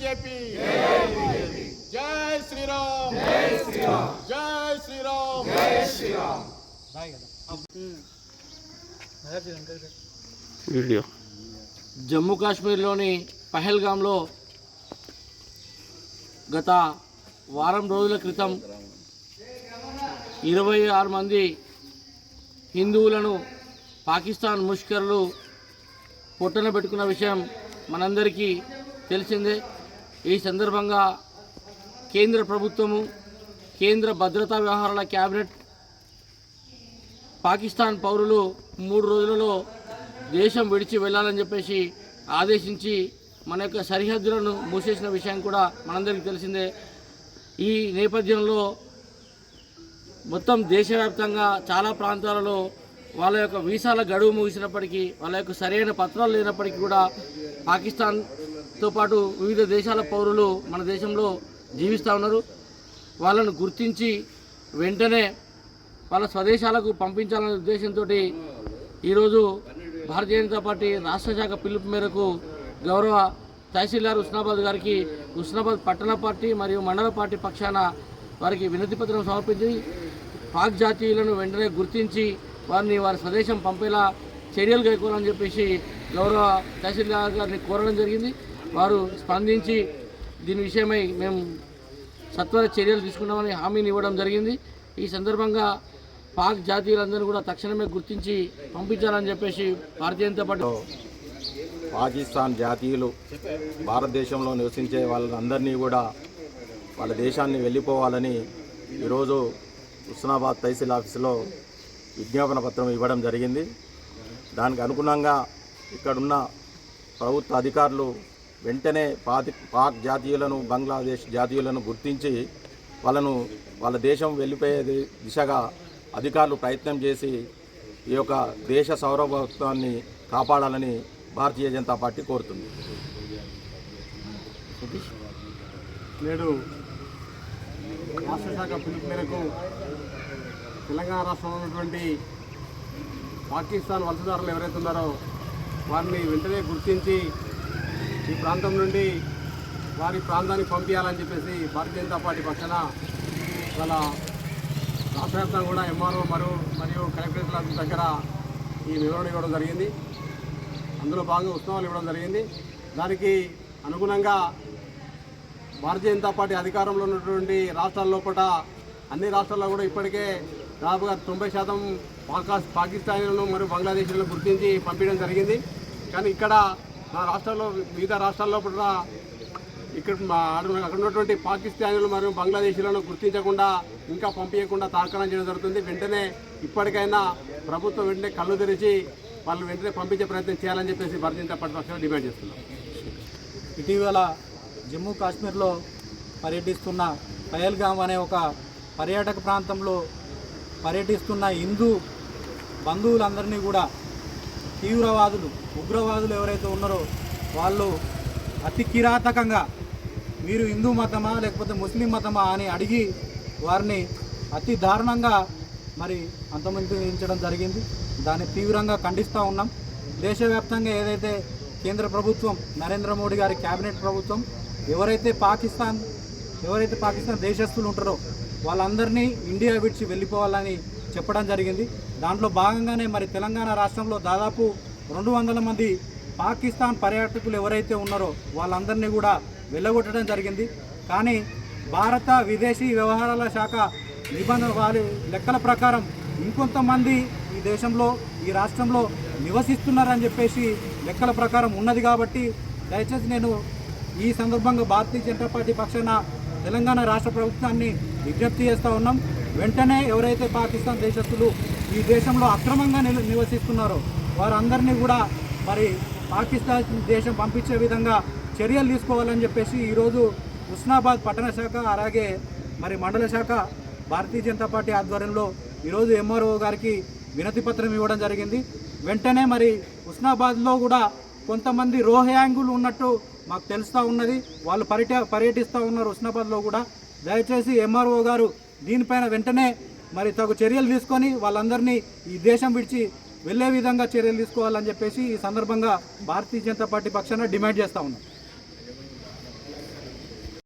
BJP. జై శ్రీరామ్. జై Sriram. Video. Jammu కాశ్మీర్లోని పహల్గామ్లో గత వారం రోజుల క్రితం ఇరవై ఆరు మంది హిందువులను పాకిస్తాన్ ముష్కర్లు పొట్టన పెట్టుకున్న విషయం మనందరికీ తెలిసిందే. ఈ సందర్భంగా కేంద్ర ప్రభుత్వము కేంద్ర భద్రతా వ్యవహారాల క్యాబినెట్ పాకిస్తాన్ పౌరులు మూడు రోజులలో దేశం విడిచి వెళ్ళాలని చెప్పేసి ఆదేశించి మన యొక్క సరిహద్దులను మూసేసిన విషయం కూడా మనందరికీ తెలిసిందే. ఈ నేపథ్యంలో మొత్తం దేశవ్యాప్తంగా చాలా ప్రాంతాలలో వాళ్ళ యొక్క వీసాల గడువు ముగిసినప్పటికీ వాళ్ళ యొక్క సరైన పత్రాలు లేనప్పటికీ కూడా పాకిస్తాన్ తో పాటు వివిధ దేశాల పౌరులు మన దేశంలో జీవిస్తూ ఉన్నారు. వాళ్ళను గుర్తించి వెంటనే వాళ్ళ స్వదేశాలకు పంపించాలనే ఉద్దేశంతో ఈరోజు భారతీయ జనతా పార్టీ రాష్ట్ర శాఖ పిలుపు మేరకు గౌరవ తహసీల్దార్ ఉస్నాబాద్ గారికి ఉస్నాబాద్ పట్టణ పార్టీ మరియు మండల పార్టీ పక్షాన వారికి వినతి పత్రం సమర్పించి పాక్ జాతీయులను వెంటనే గుర్తించి వారిని వారి స్వదేశం పంపేలా చర్యలు కైకోవాలని చెప్పేసి గౌరవ తహసీల్దార్ గారిని కోరడం జరిగింది. వారు స్పందించి దీని విషయమై మేము సత్వర చర్యలు తీసుకున్నామని హామీని ఇవ్వడం జరిగింది. ఈ సందర్భంగా పాక్ జాతీయులందరూ కూడా తక్షణమే గుర్తించి పంపించాలని చెప్పేసి భారతీయ జనతా పార్టీ పాకిస్తాన్ జాతీయులు భారతదేశంలో నివసించే వాళ్ళందరినీ కూడా వాళ్ళ దేశాన్ని వెళ్ళిపోవాలని ఈరోజు హుస్నాబాద్ తహసీల్ ఆఫీసులో విజ్ఞాపన పత్రం ఇవ్వడం జరిగింది. దానికి అనుగుణంగా ఇక్కడున్న ప్రభుత్వ అధికారులు వెంటనే పాతి పాక్ జాతీయులను బంగ్లాదేశ్ జాతీయులను గుర్తించి వాళ్ళను వాళ్ళ దేశం వెళ్ళిపోయే దిశగా అధికారులు ప్రయత్నం చేసి ఈ యొక్క దేశ సౌరభత్వాన్ని కాపాడాలని భారతీయ జనతా పార్టీ కోరుతుంది. నేడు రాష్ట్ర శాఖ పిలుపు మేరకు తెలంగాణ రాష్ట్రంలో ఉన్నటువంటి పాకిస్తాన్ వలసదారులు ఎవరైతే ఉన్నారో వారిని వెంటనే గుర్తించి ఈ ప్రాంతం నుండి వారి ప్రాంతానికి పంపించాలని చెప్పేసి భారతీయ జనతా పార్టీ పక్షాన వాళ్ళ రాష్ట్రవ్యాప్తంగా కూడా ఎంఆర్ఓ మరియు మరియు కలెక్టరేట్ల దగ్గర ఈ వివరణ ఇవ్వడం జరిగింది. అందులో భాగంగా ఉత్సవాలు ఇవ్వడం జరిగింది. దానికి అనుగుణంగా భారతీయ జనతా పార్టీ అధికారంలో ఉన్నటువంటి రాష్ట్రాల లోపల అన్ని రాష్ట్రాల్లో కూడా ఇప్పటికే దాదాపుగా తొంభై శాతం పాకిస్తాన్లను మరియు బంగ్లాదేశ్లను గుర్తించి పంపించడం జరిగింది. కానీ ఇక్కడ మా రాష్ట్రాల్లో వివిధ రాష్ట్రాల్లో కూడా ఇక్కడ అక్కడ ఉన్నటువంటి పాకిస్తానీలు మరియు బంగ్లాదేశీలను గుర్తించకుండా ఇంకా పంపించకుండా తార్కాణం చేయడం జరుగుతుంది. వెంటనే ఇప్పటికైనా ప్రభుత్వం వెంటనే కళ్ళు తెరిచి వాళ్ళు వెంటనే పంపించే ప్రయత్నం చేయాలని చెప్పేసి భారతీయ జనతా పార్టీ పక్షాన డిమాండ్ చేస్తున్నాం. ఇటీవల జమ్మూ కాశ్మీర్లో పర్యటిస్తున్న పయల్గామ్ అనే ఒక పర్యాటక ప్రాంతంలో పర్యటిస్తున్న హిందూ బంధువులందరినీ కూడా తీవ్రవాదులు ఉగ్రవాదులు ఎవరైతే ఉన్నారో వాళ్ళు అతి కిరాతకంగా మీరు హిందూ మతమా లేకపోతే ముస్లిం మతమా అని అడిగి వారిని అతి దారుణంగా మరి అంతమొందించడం జరిగింది. దాన్ని తీవ్రంగా ఖండిస్తూ ఉన్నాం. దేశవ్యాప్తంగా ఏదైతే కేంద్ర ప్రభుత్వం నరేంద్ర మోడీ గారి కేబినెట్ ప్రభుత్వం ఎవరైతే పాకిస్తాన్ ఎవరైతే పాకిస్తాన్ దేశస్తులు ఉంటారో వాళ్ళందరినీ ఇండియా విడిచి వెళ్ళిపోవాలని చెప్పడం జరిగింది. దాంట్లో భాగంగానే మరి తెలంగాణ రాష్ట్రంలో దాదాపు రెండు వందల మంది పాకిస్తాన్ పర్యాటకులు ఎవరైతే ఉన్నారో వాళ్ళందరినీ కూడా వెళ్ళగొట్టడం జరిగింది. కానీ భారత విదేశీ వ్యవహారాల శాఖ నిబంధన వారి లెక్కల ప్రకారం ఇంకొంతమంది ఈ దేశంలో ఈ రాష్ట్రంలో నివసిస్తున్నారని చెప్పేసి లెక్కల ప్రకారం ఉన్నది కాబట్టి దయచేసి నేను ఈ సందర్భంగా భారతీయ జనతా పార్టీ పక్షాన తెలంగాణ రాష్ట్ర ప్రభుత్వాన్ని విజ్ఞప్తి చేస్తూ ఉన్నాం. వెంటనే ఎవరైతే పాకిస్తాన్ దేశస్తులు ఈ దేశంలో అక్రమంగా నివసిస్తున్నారో వారందరినీ కూడా మరి పాకిస్తాన్ దేశం పంపించే విధంగా చర్యలు తీసుకోవాలని చెప్పేసి ఈరోజు ఉస్నాబాద్ పట్టణ శాఖ అలాగే మరి మండల శాఖ భారతీయ జనతా పార్టీ ఆధ్వర్యంలో ఈరోజు ఎంఆర్ఓ గారికి వినతి పత్రం ఇవ్వడం జరిగింది. వెంటనే మరి ఉస్నాబాద్లో కూడా కొంతమంది రోహయాంగులు ఉన్నట్టు మాకు తెలుస్తూ ఉన్నది. వాళ్ళు పర్యట పర్యటిస్తూ ఉన్నారు ఉస్నాబాద్లో కూడా. దయచేసి ఎంఆర్ఓ గారు దీనిపైన వెంటనే మరి తగు చర్యలు తీసుకొని వాళ్ళందరినీ ఈ దేశం విడిచి వెళ్ళే విధంగా చర్యలు తీసుకోవాలని చెప్పేసి ఈ సందర్భంగా భారతీయ జనతా పార్టీ పక్షాన డిమాండ్ చేస్తూ ఉన్నాం.